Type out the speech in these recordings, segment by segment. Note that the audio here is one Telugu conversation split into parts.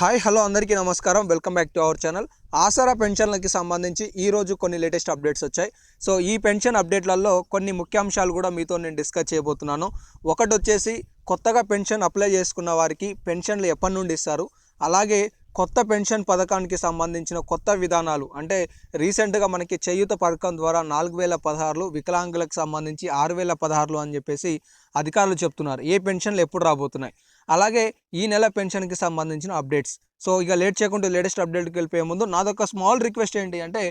హాయ్ హలో అందరికీ నమస్కారం. Welcome back to our channel. Aasara పెన్షన్లకి సంబంధించి ఈరోజు కొన్ని లేటెస్ట్ అప్డేట్స్ వచ్చాయి. సో ఈ పెన్షన్ అప్డేట్లలో కొన్ని ముఖ్యాంశాలు కూడా మీతో నేను డిస్కస్ చేయబోతున్నాను. ఒకటి వచ్చేసి కొత్తగా పెన్షన్ అప్లై చేసుకున్న వారికి పెన్షన్లు ఎప్పటి నుండి ఇస్తారు? అలాగే కొత్త పెన్షన్ పథకానికి సంబంధించిన కొత్త విధానాలు అంటే రీసెంట్గా మనకి చేయూత పథకం ద్వారా నాలుగు వేల పదహారులు వికలాంగులకు సంబంధించి ఆరు వేల పదహారులు అని చెప్పేసి అధికారులు చెప్తున్నారు. ఏ పెన్షన్లు ఎప్పుడు రాబోతున్నాయి? అలాగే ఈ నెల పెన్షన్కి సంబంధించిన అప్డేట్స్. సో ఇక లేట్ చేయకుండా లేటెస్ట్ అప్డేట్కి వెళ్ళిపోయే ముందు నాదొక స్మాల్ రిక్వెస్ట్ ఏంటి అంటే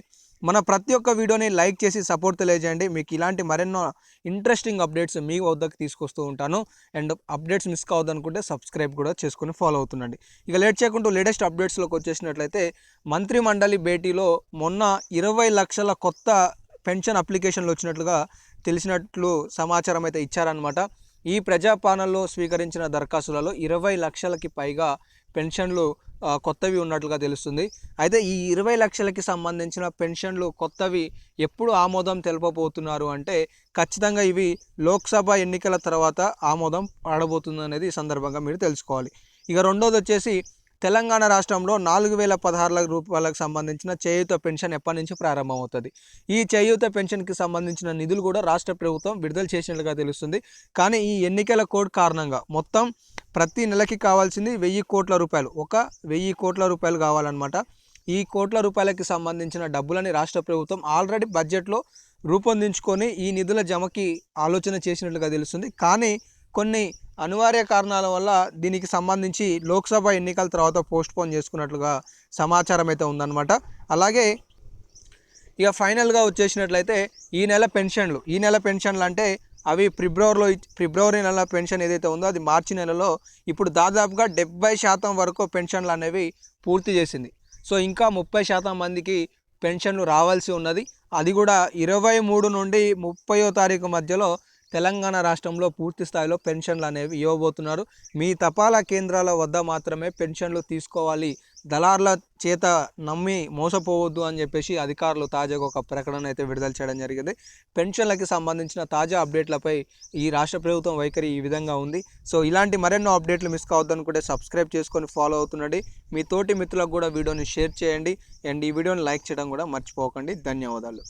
మన ప్రతి ఒక్క వీడియోని లైక్ చేసి సపోర్ట్ తెలియజేయండి. మీకు ఇలాంటి మరెన్నో ఇంట్రెస్టింగ్ అప్డేట్స్ మీ వద్దకు తీసుకొస్తూ ఉంటాను. అండ్ అప్డేట్స్ మిస్ కావద్దనుకుంటే సబ్స్క్రైబ్ కూడా చేసుకుని ఫాలో అవుతుండండి. ఇక లేట్ చేయకుండా లేటెస్ట్ అప్డేట్స్లోకి వచ్చేసినట్లయితే మంత్రి మండలి భేటీలో మొన్న ఇరవై లక్షల కొత్త పెన్షన్ అప్లికేషన్లు వచ్చినట్లుగా తెలిసినట్లు సమాచారం అయితే ఇచ్చారనమాట ఈ ప్రజాపాలనలో స్వీకరించిన దరఖాస్తులలో ఇరవై లక్షలకి పైగా పెన్షన్లు కొత్తవి ఉన్నట్లుగా తెలుస్తుంది. అయితే ఈ ఇరవై లక్షలకి సంబంధించిన పెన్షన్లు కొత్తవి ఎప్పుడు ఆమోదం తెలపబోతున్నారు అంటే ఖచ్చితంగా ఇవి లోక్సభ ఎన్నికల తర్వాత ఆమోదం పడబోతుంది అనేది ఈ సందర్భంగా మీరు తెలుసుకోవాలి. ఇక రెండోది వచ్చేసి తెలంగాణ రాష్ట్రంలో నాలుగు వేల పదహారు రూపాయలకు సంబంధించిన చేయూత పెన్షన్ ఎప్పటి నుంచి ప్రారంభమవుతుంది? ఈ చేయూత పెన్షన్కి సంబంధించిన నిధులు కూడా రాష్ట్ర ప్రభుత్వం విడుదల చేసినట్లుగా తెలుస్తుంది. కానీ ఈ ఎన్నికల కోడ్ కారణంగా మొత్తం ప్రతి నెలకి కావాల్సింది వెయ్యి కోట్ల రూపాయలు. ఒక వెయ్యి కోట్ల రూపాయలు కావాలన్నమాట. ఈ కోట్ల రూపాయలకి సంబంధించిన డబ్బులని రాష్ట్ర ప్రభుత్వం ఆల్రెడీ బడ్జెట్లో రూపొందించుకొని ఈ నిధుల జమకి ఆలోచన చేసినట్లుగా తెలుస్తుంది. కానీ కొన్ని అనివార్య కారణాల వల్ల దీనికి సంబంధించి లోక్సభ ఎన్నికల తర్వాత పోస్ట్ పోన్ చేసుకున్నట్లుగా సమాచారం అయితే ఉందన్నమాట. అలాగే ఇక ఫైనల్గా వచ్చేసినట్లయితే ఈ నెల పెన్షన్లు ఈ నెల పెన్షన్లు అంటే అవి ఫిబ్రవరిలో ఫిబ్రవరి నెల పెన్షన్ ఏదైతే ఉందో అది మార్చి నెలలో ఇప్పుడు దాదాపుగా డెబ్బై శాతం వరకు పెన్షన్లు అనేవి పూర్తి చేసింది. సో ఇంకా ముప్పై శాతం మందికి పెన్షన్లు రావాల్సి ఉన్నది. అది కూడా ఇరవై మూడు నుండి ముప్పయో తారీఖు మధ్యలో తెలంగాణ రాష్ట్రంలో పూర్తి స్థాయిలో పెన్షన్లు అనేవి ఇవ్వబోతున్నారు. మీ తపాలా కేంద్రాల వద్ద మాత్రమే పెన్షన్లు తీసుకోవాలి. దళార్ల చేత నమ్మి మోసపోవద్దు అని చెప్పేసి అధికారులు తాజాగా ఒక ప్రకటన అయితే విడుదల చేయడం జరిగింది. పెన్షన్లకి సంబంధించిన తాజా అప్డేట్లపై ఈ రాష్ట్ర ప్రభుత్వం వైఖరి ఈ విధంగా ఉంది. సో ఇలాంటి మరెన్నో అప్డేట్లు మిస్ కావద్దనుకుంటే సబ్స్క్రైబ్ చేసుకొని ఫాలో అవుతుండండి. మీ తోటి మిత్రులకు కూడా వీడియోని షేర్ చేయండి. అండ్ ఈ వీడియోని లైక్ చేయడం కూడా మర్చిపోకండి. ధన్యవాదాలు.